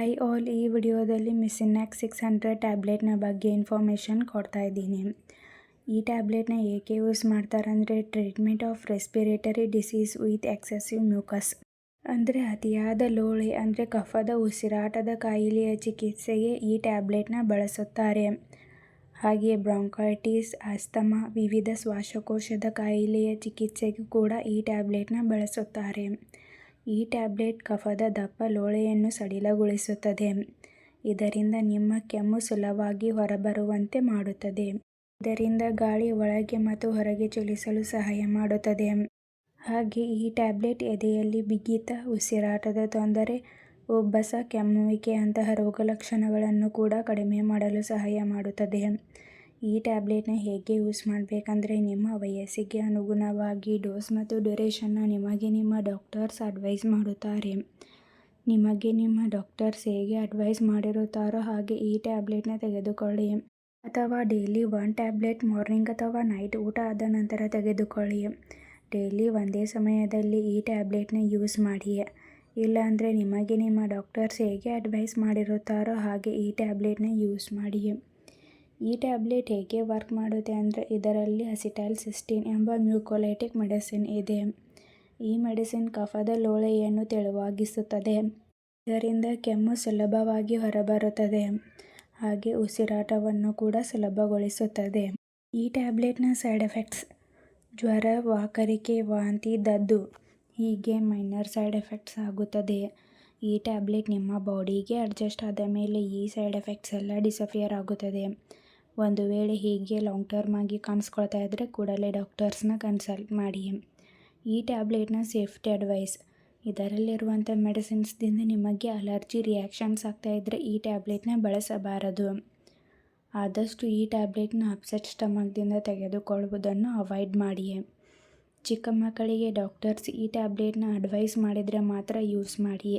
Hi all ಈ ವಿಡಿಯೋದಲ್ಲಿ ಮಿಸಿನ್ಯಾಕ್ six hundred ಟ್ಯಾಬ್ಲೆಟ್ನ ಬಗ್ಗೆ ಇನ್ಫಾರ್ಮೇಷನ್ ಕೊಡ್ತಾ ಇದ್ದೀನಿ. ಈ ಟ್ಯಾಬ್ಲೆಟ್ನ ಏಕೆ ಯೂಸ್ ಮಾಡ್ತಾರಂದರೆ treatment of respiratory disease with excessive mucus. ಅಂದರೆ ಅತಿಯಾದ ಲೋಳೆ, ಅಂದರೆ ಕಫದ ಉಸಿರಾಟದ ಕಾಯಿಲೆಯ ಚಿಕಿತ್ಸೆಗೆ ಈ ಟ್ಯಾಬ್ಲೆಟ್ನ ಬಳಸುತ್ತಾರೆ. ಹಾಗೆಯೇ ಬ್ರಾಂಕೈಟಿಸ್, ಆಸ್ತಮಾ, ವಿವಿಧ ಶ್ವಾಸಕೋಶದ ಕಾಯಿಲೆಯ ಚಿಕಿತ್ಸೆಗೂ ಕೂಡ ಈ ಟ್ಯಾಬ್ಲೆಟ್ನ ಬಳಸುತ್ತಾರೆ. ಈ ಟ್ಯಾಬ್ಲೆಟ್ ಕಫದ ದಪ್ಪ ಲೋಳೆಯನ್ನು ಸಡಿಲಗೊಳಿಸುತ್ತದೆ. ಇದರಿಂದ ನಿಮ್ಮ ಕೆಮ್ಮು ಸುಲಭವಾಗಿ ಹೊರಬರುವಂತೆ ಮಾಡುತ್ತದೆ. ಇದರಿಂದ ಗಾಳಿ ಒಳಗೆ ಮತ್ತು ಹೊರಗೆ ಚಲಿಸಲು ಸಹಾಯ ಮಾಡುತ್ತದೆ. ಹಾಗೆ ಈ ಟ್ಯಾಬ್ಲೆಟ್ ಎದೆಯಲ್ಲಿ ಬಿಗಿತ, ಉಸಿರಾಟದ ತೊಂದರೆ, ಉಬ್ಬಸ, ಕೆಮ್ಮುವಿಕೆ ಅಂತಹ ರೋಗಲಕ್ಷಣಗಳನ್ನು ಕೂಡ ಕಡಿಮೆ ಮಾಡಲು ಸಹಾಯ ಮಾಡುತ್ತದೆ. ಈ ಟ್ಯಾಬ್ಲೆಟ್ನ ಹೇಗೆ ಯೂಸ್ ಮಾಡಬೇಕಂದ್ರೆ ನಿಮ್ಮ ವಯಸ್ಸಿಗೆ ಅನುಗುಣವಾಗಿ ಡೋಸ್ ಮತ್ತು ಡ್ಯೂರೇಷನ್ನ ನಿಮಗೆ ನಿಮ್ಮ ಡಾಕ್ಟರ್ಸ್ ಅಡ್ವೈಸ್ ಮಾಡುತ್ತಾರೆ. ನಿಮಗೆ ನಿಮ್ಮ ಡಾಕ್ಟರ್ಸ್ ಹೇಗೆ ಅಡ್ವೈಸ್ ಮಾಡಿರುತ್ತಾರೋ ಹಾಗೆ ಈ ಟ್ಯಾಬ್ಲೆಟ್ನ ತೆಗೆದುಕೊಳ್ಳಿ. ಅಥವಾ ಡೈಲಿ ಒನ್ ಟ್ಯಾಬ್ಲೆಟ್ ಮಾರ್ನಿಂಗ್ ಅಥವಾ ನೈಟ್ ಊಟ ಆದ ನಂತರ ತೆಗೆದುಕೊಳ್ಳಿ. ಡೈಲಿ ಒಂದೇ ಸಮಯದಲ್ಲಿ ಈ ಟ್ಯಾಬ್ಲೆಟ್ನ ಯೂಸ್ ಮಾಡಿ. ಇಲ್ಲಾಂದರೆ ನಿಮಗೆ ನಿಮ್ಮ ಡಾಕ್ಟರ್ಸ್ ಹೇಗೆ ಅಡ್ವೈಸ್ ಮಾಡಿರುತ್ತಾರೋ ಹಾಗೆ ಈ ಟ್ಯಾಬ್ಲೆಟ್ನ ಯೂಸ್ ಮಾಡಿ. ಈ ಟ್ಯಾಬ್ಲೆಟ್ ಹೇಗೆ ವರ್ಕ್ ಮಾಡುತ್ತೆ ಅಂದರೆ ಇದರಲ್ಲಿ ಅಸಿಟೈಲ್ ಸಿಸ್ಟೀನ್ ಎಂಬ ಮ್ಯೂಕೋಲೈಟಿಕ್ ಮೆಡಿಸಿನ್ ಇದೆ. ಈ ಮೆಡಿಸಿನ್ ಕಫದ ಲೋಳೆಯನ್ನು ತೆಳುವಾಗಿಸುತ್ತದೆ. ಇದರಿಂದ ಕೆಮ್ಮು ಸುಲಭವಾಗಿ ಹೊರಬರುತ್ತದೆ. ಹಾಗೆ ಉಸಿರಾಟವನ್ನು ಕೂಡ ಸುಲಭಗೊಳಿಸುತ್ತದೆ. ಈ ಟ್ಯಾಬ್ಲೆಟ್ನ ಸೈಡ್ ಎಫೆಕ್ಟ್ಸ್ ಜ್ವರ, ವಾಕರಿಕೆ, ವಾಂತಿ, ದದ್ದು ಹೀಗೆ ಮೈನರ್ ಸೈಡ್ ಎಫೆಕ್ಟ್ಸ್ ಆಗುತ್ತದೆ. ಈ ಟ್ಯಾಬ್ಲೆಟ್ ನಿಮ್ಮ ಬಾಡಿಗೆ ಅಡ್ಜಸ್ಟ್ ಆದ ಮೇಲೆ ಈ ಸೈಡ್ ಎಫೆಕ್ಟ್ಸ್ ಎಲ್ಲ ಡಿಸಫಿಯರ್ ಆಗುತ್ತದೆ. ಒಂದು ವೇಳೆ ಹೀಗೆ ಲಾಂಗ್ ಟರ್ಮ್ ಆಗಿ ಕಾಣಿಸ್ಕೊಳ್ತಾ ಇದ್ದರೆ ಕೂಡಲೇ ಡಾಕ್ಟರ್ಸ್ನ ಕನ್ಸಲ್ಟ್ ಮಾಡಿ. ಈ ಟ್ಯಾಬ್ಲೆಟ್ನ ಸೇಫ್ಟಿ ಅಡ್ವೈಸ್ ಇದರಲ್ಲಿರುವಂಥ ಮೆಡಿಸಿನ್ಸ್ದಿಂದ ನಿಮಗೆ ಅಲರ್ಜಿ ರಿಯಾಕ್ಷನ್ಸ್ ಆಗ್ತಾ ಇದ್ದರೆ ಈ ಟ್ಯಾಬ್ಲೆಟ್ನ ಬಳಸಬಾರದು. ಆದಷ್ಟು ಈ ಟ್ಯಾಬ್ಲೆಟ್ನ ಅಪ್ಸೆಟ್ ಸ್ಟಮಕ್ದಿಂದ ತೆಗೆದುಕೊಳ್ಳುವುದನ್ನು ಅವಾಯ್ಡ್ ಮಾಡಿ. ಚಿಕ್ಕ ಮಕ್ಕಳಿಗೆ ಡಾಕ್ಟರ್ಸ್ ಈ ಟ್ಯಾಬ್ಲೆಟ್ನ ಅಡ್ವೈಸ್ ಮಾಡಿದರೆ ಮಾತ್ರ ಯೂಸ್ ಮಾಡಿ.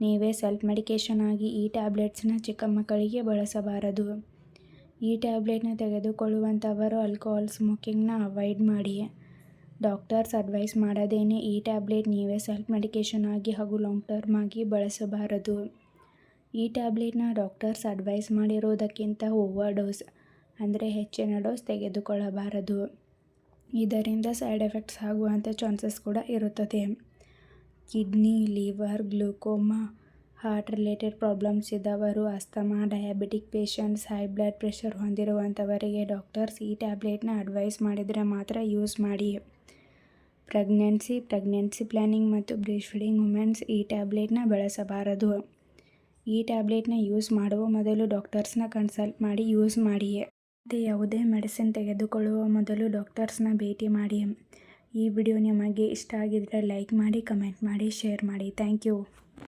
ನೀವೇ ಸೆಲ್ಫ್ ಮೆಡಿಕೇಷನ್ ಆಗಿ ಈ ಟ್ಯಾಬ್ಲೆಟ್ಸ್ನ ಚಿಕ್ಕ ಮಕ್ಕಳಿಗೆ ಬಳಸಬಾರದು. ಈ ಟ್ಯಾಬ್ಲೆಟ್ನ ತೆಗೆದುಕೊಳ್ಳುವಂಥವರು ಆಲ್ಕೋಹಾಲ್ ಸ್ಮೋಕಿಂಗ್ನ ಅವಾಯ್ಡ್ ಮಾಡಿ ಡಾಕ್ಟರ್ಸ್ ಅಡ್ವೈಸ್ ಮಾಡದೇನೆ ಈ ಟ್ಯಾಬ್ಲೆಟ್ ನೀವೇ ಸೆಲ್ಫ್ ಮೆಡಿಕೇಷನ್ ಆಗಿ ಹಾಗೂ ಲಾಂಗ್ ಟರ್ಮ್ ಆಗಿ ಬಳಸಬಾರದು. ಈ ಟ್ಯಾಬ್ಲೆಟ್ನ ಡಾಕ್ಟರ್ಸ್ ಅಡ್ವೈಸ್ ಮಾಡಿರೋದಕ್ಕಿಂತ ಓವರ್ ಡೋಸ್, ಅಂದರೆ ಹೆಚ್ಚಿನ ಡೋಸ್ ತೆಗೆದುಕೊಳ್ಳಬಾರದು. ಇದರಿಂದ ಸೈಡ್ ಎಫೆಕ್ಟ್ಸ್ ಆಗುವಂಥ ಚಾನ್ಸಸ್ ಕೂಡ ಇರುತ್ತದೆ. Kidney, liver, glaucoma heart related problems ಇದ್ದವರು, asthma, diabetic patients, high blood pressure ಹೊಂದಿರುವಂಥವರಿಗೆ doctors ಈ ಟ್ಯಾಬ್ಲೆಟ್ನ ಅಡ್ವೈಸ್ ಮಾಡಿದರೆ ಮಾತ್ರ ಯೂಸ್ ಮಾಡಿ. ಪ್ರೆಗ್ನೆನ್ಸಿ ಪ್ರೆಗ್ನೆನ್ಸಿ ಪ್ಲ್ಯಾನಿಂಗ್ ಮತ್ತು ಬ್ರೀಸ್ ಫೀಡಿಂಗ್ ವುಮೆನ್ಸ್ ಈ ಟ್ಯಾಬ್ಲೆಟ್ನ ಬಳಸಬಾರದು. ಈ ಟ್ಯಾಬ್ಲೆಟ್ನ ಯೂಸ್ ಮಾಡುವ ಮೊದಲು ಡಾಕ್ಟರ್ಸ್ನ ಕನ್ಸಲ್ಟ್ ಮಾಡಿ ಯೂಸ್ ಮಾಡಿ. ಮತ್ತು ಯಾವುದೇ ಮೆಡಿಸಿನ್ ತೆಗೆದುಕೊಳ್ಳುವ ಮೊದಲು ಡಾಕ್ಟರ್ಸ್ನ ಭೇಟಿ ಮಾಡಿ. ಈ ವಿಡಿಯೋ ನಿಮಗೆ ಇಷ್ಟ ಆಗಿದ್ದರೆ ಲೈಕ್ ಮಾಡಿ, ಕಮೆಂಟ್ ಮಾಡಿ, ಶೇರ್ ಮಾಡಿ. Thank you.